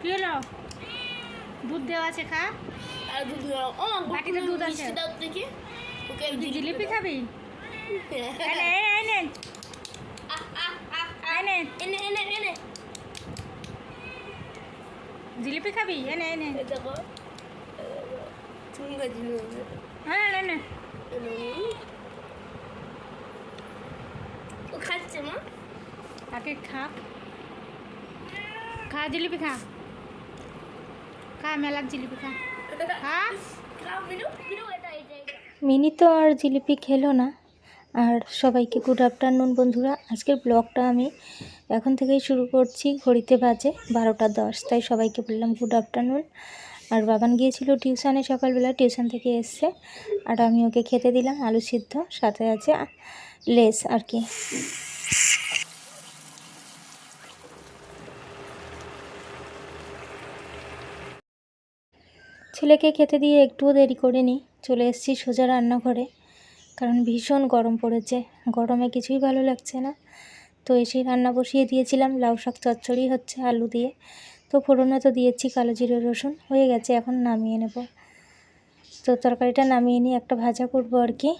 কি হলো? দুধ দেওয়া আছে খা। আর দুধ দাও। ও মা, বাটিতে দুধ আছে। দাও দেখি। ওকে জিলিপি খাবি। এনে এনে আহ, আহ, আহ। এনে এনে এনে এনে জিলিপি খাবি? এনে এনে দেখো। তুমি গাছি হ্যাঁ এনে ও খাচ্ছে মা। আগে খা। খা জিলিপি খা। মিনি তো আর জিলিপি খেলো না। আর সবাইকে গুড আফটারনুন বন্ধুরা। আজকের ব্লগটা আমি এখন থেকেই শুরু করছি। ঘড়িতে বাজে বারোটা দশ, তাই সবাইকে বললাম গুড আফটারনুন আর বাবান গিয়েছিল টিউশানে সকালবেলা, টিউশন থেকে এসছে। আর আমি ওকে খেতে দিলাম, আলু সিদ্ধ, সাথে আছে লেস আর কি। ছেলেকে খেতে দিয়ে একটুও দেরি করে নিই চলে এসেছি সোজা রান্নাঘরে। কারণ ভীষণ গরম পড়েছে, গরমে কিছুই ভালো লাগছে না। তো এসেই রান্না বসিয়ে দিয়েছিলাম, লাউ শাক চচ্চড়ি হচ্ছে আলু দিয়ে। তো ফোড়নে তো দিয়েছি কালো জিরে, রসুন, হয়ে গেছে, এখন নামিয়ে নেব। তো তরকারিটা নামিয়ে নিয়ে একটা ভাজা করব আর কি।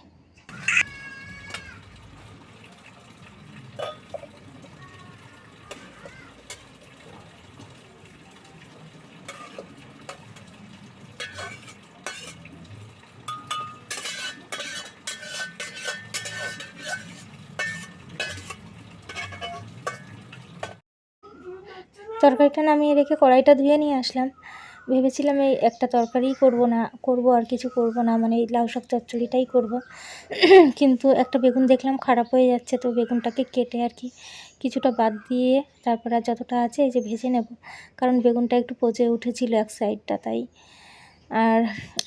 তরকারিটা নামিয়ে রেখে কড়াইটা ধুয়ে নিয়ে আসলাম। ভেবেছিলাম এই একটা তরকারিই করব না, করব আর কিছু করব না মানে এই লাউ শাক চচ্চড়িটাই করব। কিন্তু একটা বেগুন দেখলাম খারাপ হয়ে যাচ্ছে, তো বেগুনটাকে কেটে আর কি কিছুটা বাদ দিয়ে তারপর আর যতটা আছে এই যে ভেজে নেব। কারণ বেগুনটা একটু পচে উঠেছিল এক সাইডটা, তাই। আর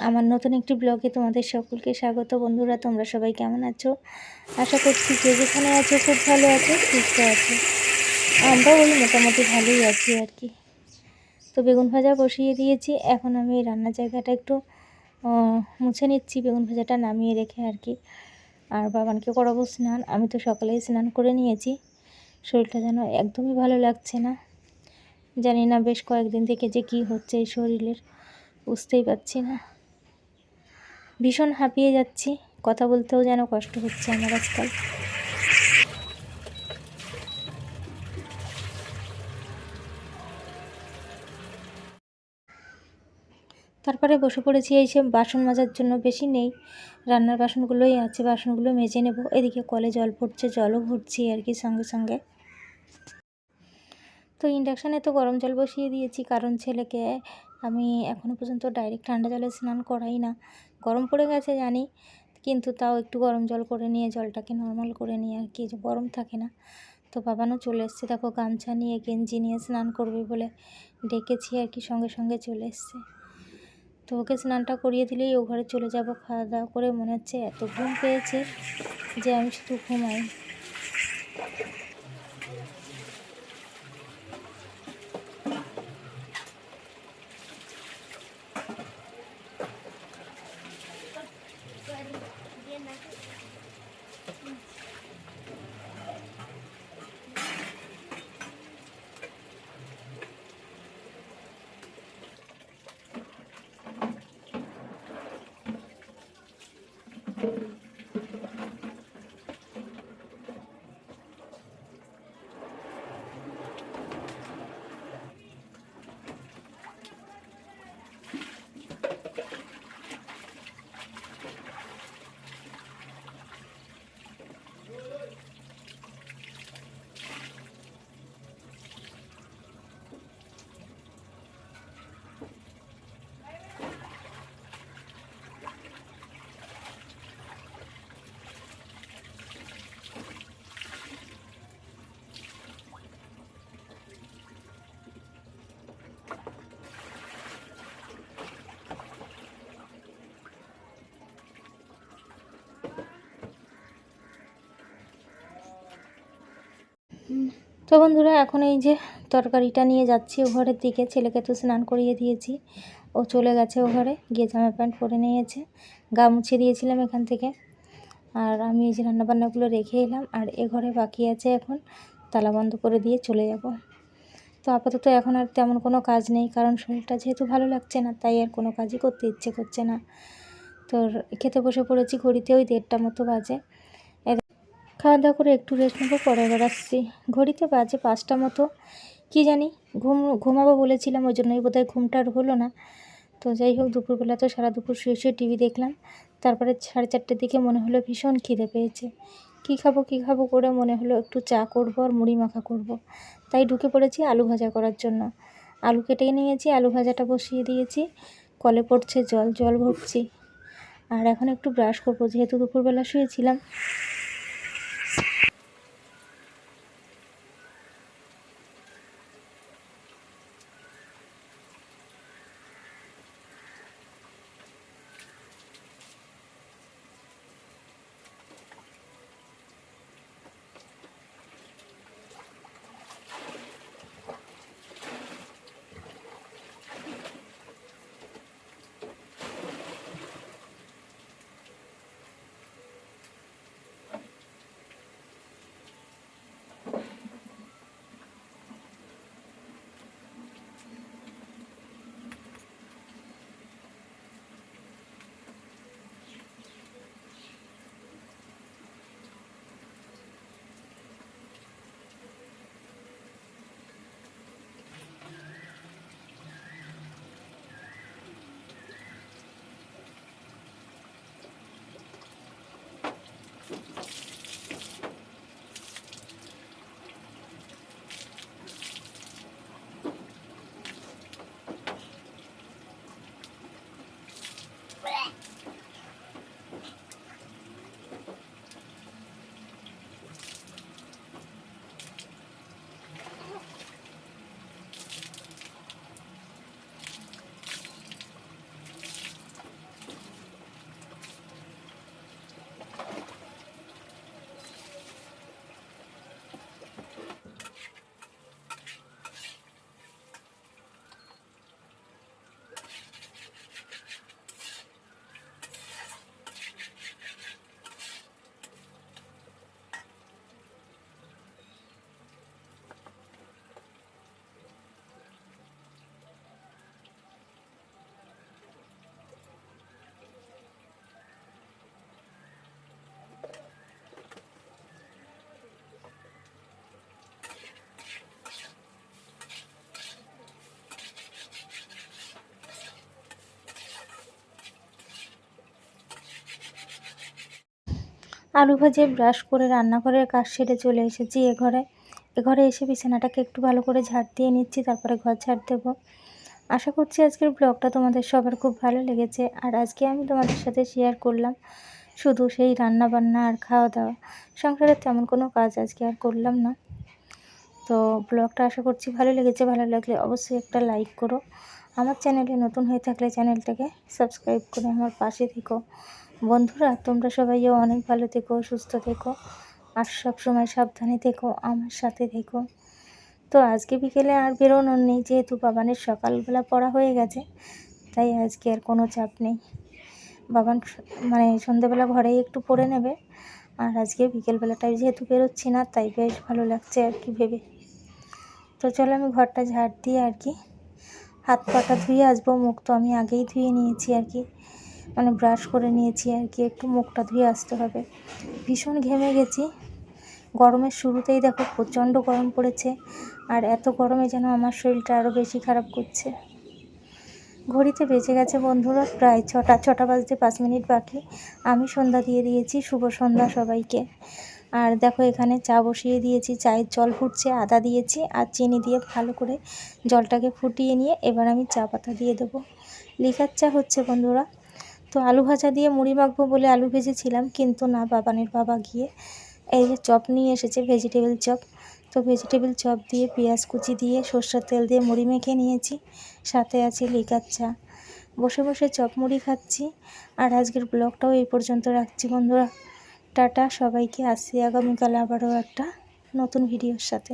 আমার নতুন একটি ব্লগে তোমাদের সকলকে স্বাগত বন্ধুরা, তোমরা সবাই কেমন আছো? আশা করছি যে যেখানে আছো খুব ভালো আছো, সুস্থ আছো। আমরাও ওই মোটামুটি ভালোই আছি আর কি। তো বেগুন ভাজা বসিয়ে দিয়েছি। এখন আমি রান্নার জায়গাটা একটু মুছে নিচ্ছি বেগুন ভাজাটা নামিয়ে রেখে আর কি। আর বাবানকে করাবো স্নান। আমি তো সকালেই স্নান করে নিয়েছি। শরীরটা যেন একদমই ভালো লাগছে না। জানি না বেশ কয়েকদিন থেকে যে কি হচ্ছে এই শরীরের, বুঝতেই পারছি না। ভীষণ হাঁপিয়ে যাচ্ছি। কথা বলতেও যেন কষ্ট হচ্ছে আমার আজকাল। তারপরে বসে পড়েছি, এই সে বাসন মাজার জন্য বেশি নেই। রান্নার বাসনগুলোই আছে, বাসনগুলো মেজে নেব। এদিকে কলে জল পড়ছে, জলও ভরছি আর কি সঙ্গে সঙ্গে। তো ইন্ডাকশানে তো গরম জল বসিয়ে দিয়েছি, কারণ ছেলেকে আমি এখনও পর্যন্ত ডাইরেক্ট ঠান্ডা জলে স্নান করাই না। গরম পড়ে গেছে জানি, কিন্তু তাও একটু গরম জল করে নিয়ে, জলটাকে নর্মাল করে নিয়ে আর কি গরম থাকে না। তো বাবানও চলে এসছে, দেখো গামছা নিয়ে গেঞ্জি নিয়ে স্নান করবে বলে ডেকেছি আর কি, সঙ্গে সঙ্গে চলে এসছে। তো ওকে স্নানটা করিয়ে দিলেই ও ঘরে চলে যাব। খাওয়া দাওয়া করে মনে হচ্ছে এত ঘুম পেয়েছে যে আমি শুধু ঘুমাই। তো বন্ধুরা, এখন এই যে তরকারিটা নিয়ে যাচ্ছি ও ঘরের দিকে। ছেলেকে তো স্নান করিয়ে দিয়েছি। ও চলে গেছে ও ঘরে গিয়ে জামা প্যান্ট পরে নিয়েছে। গা মুছে দিয়েছিলাম এখান থেকে। আর আমি এই যে রান্নাবান্নাগুলো রেখে এলাম। আর এ ঘরে বাকি আছে এখন, তালা বন্ধ করে দিয়ে চলে যাব। তো আপাতত এখন আর তেমন কোনো কাজ নেই, কারণ শরীরটা যেহেতু ভালো লাগছে না, তাই আর কোনো কাজই করতে ইচ্ছে করছে না। তো খেতে বসে পড়েছি ঘড়িতে ওই দেড়টা মতো বাজে। খাওয়া দাওয়া করে একটু রেস্ট নেব, পরে বেড়াচ্ছি ঘড়িতে বাজে পাঁচটা মতো। কি জানি, ঘুম, ঘুমাবো বলেছিলাম, ওই জন্যই বোধহয় ঘুমটা আর হলো না। তো যাই হোক, দুপুরবেলা তো সারা দুপুর শুয়ে শুয়ে টিভি দেখলাম। তারপরে সাড়ে চারটের দিকে মনে হলো ভীষণ খিদে পেয়েছে। কী খাব কী খাব করে মনে হলো একটু চা করব আর মুড়ি মাখা করব। তাই ঢুকে পড়েছি আলু ভাজা করার জন্য। আলু কেটে নিয়েছি, আলু ভাজাটা বসিয়ে দিয়েছি। কলে পড়ছে জল জল ভরছি। আর এখন একটু ব্রাশ করব, যেহেতু দুপুরবেলা শুয়েছিলাম। আলু ভাজে, ব্রাশ করে রান্নাঘরের কাজ সেরে চলে এসেছি এ ঘরে। এ ঘরে এসে বিছানাটাকে একটু ভালো করে ঝাড় দিয়ে নিচ্ছি, তারপরে ঘর ঝাড় দেবো। আশা করছি আজকের ব্লগটা তোমাদের সবার খুব ভালো লেগেছে। আর আজকে আমি তোমাদের সাথে শেয়ার করলাম শুধু সেই রান্না বান্না আর খাওয়া দাওয়া সংসারের তেমন কোনো কাজ আজকে আর করলাম না। তো ব্লগটা আশা করছি ভালো লেগেছে। ভালো লাগলে অবশ্যই একটা লাইক করো। আমার চ্যানেলে নতুন হয়ে থাকলে চ্যানেলটাকে সাবস্ক্রাইব করে আমার পাশে থেকো। বন্ধুরা, তোমরা সবাইও অনেক ভালো থেকো, সুস্থ থেকো, আর সব সময় সাবধানে থেকো, আমার সাথে থেকো। তো আজকে বিকেলে আর বেরোনোর নেই, যেহেতু বাবানের সকালবেলা পড়া হয়ে গেছে, তাই আজকে আর কোনো চাপ নেই। বাবান মানে সন্ধেবেলা ঘরেই একটু পড়ে নেবে, আর আজকে বিকেলবেলাটায় যেহেতু বেরোচ্ছি না, তাই বেশ ভালো লাগছে আর কি ভেবে। তো চলো আমি ঘরটা ঝাড় দিয়ে আর কি। হাত পাটা ধুয়ে আসব, মুখ তো আমি আগেই ধুয়ে নিয়েছি আর কি। মানে ব্রাশ করে নিয়েছি আর কি, একটু মুখটা ধুয়ে আসতে হবে। ভীষণ ঘেমে গেছি। গরমের শুরুতেই দেখো প্রচণ্ড গরম পড়েছে আর এত গরমে যেন আমার শরীরটা আরও বেশি খারাপ করছে। ঘড়িতে বেঁচে গেছে বন্ধুরা, প্রায় ছটা ছটা বাজতে পাঁচ মিনিট বাকি। আমি সন্ধ্যা দিয়ে দিয়েছি, শুভ সন্ধ্যা সবাইকে। আর দেখো এখানে চা বসিয়ে দিয়েছি, চায়ের জল ফুটছে, আদা দিয়েছি আর চিনি দিয়ে ভালো করে জলটাকে ফুটিয়ে নিয়ে এবার আমি চা পাতা দিয়ে দেবো। লিকার চা হচ্ছে বন্ধুরা তো আলু ভাজা দিয়ে মুড়ি মাখবো বলে আলু ভেজেছিলাম, কিন্তু না, বাবানের বাবা গিয়ে এই যে চপ নিয়ে এসেছে ভেজিটেবল চপ। তো ভেজিটেবল চপ দিয়ে, পেঁয়াজ কুচি দিয়ে, সর্ষের তেল দিয়ে মুড়ি মেখে নিয়েছি, সাথে আছে লিকার চা। বসে বসে চপ মুড়ি খাচ্ছি, আর আজকের ব্লগটাও এই পর্যন্ত রাখছি বন্ধুরা। টাটা সবাইকে, আসছি আগামীকাল আবারও একটা নতুন ভিডিওর সাথে।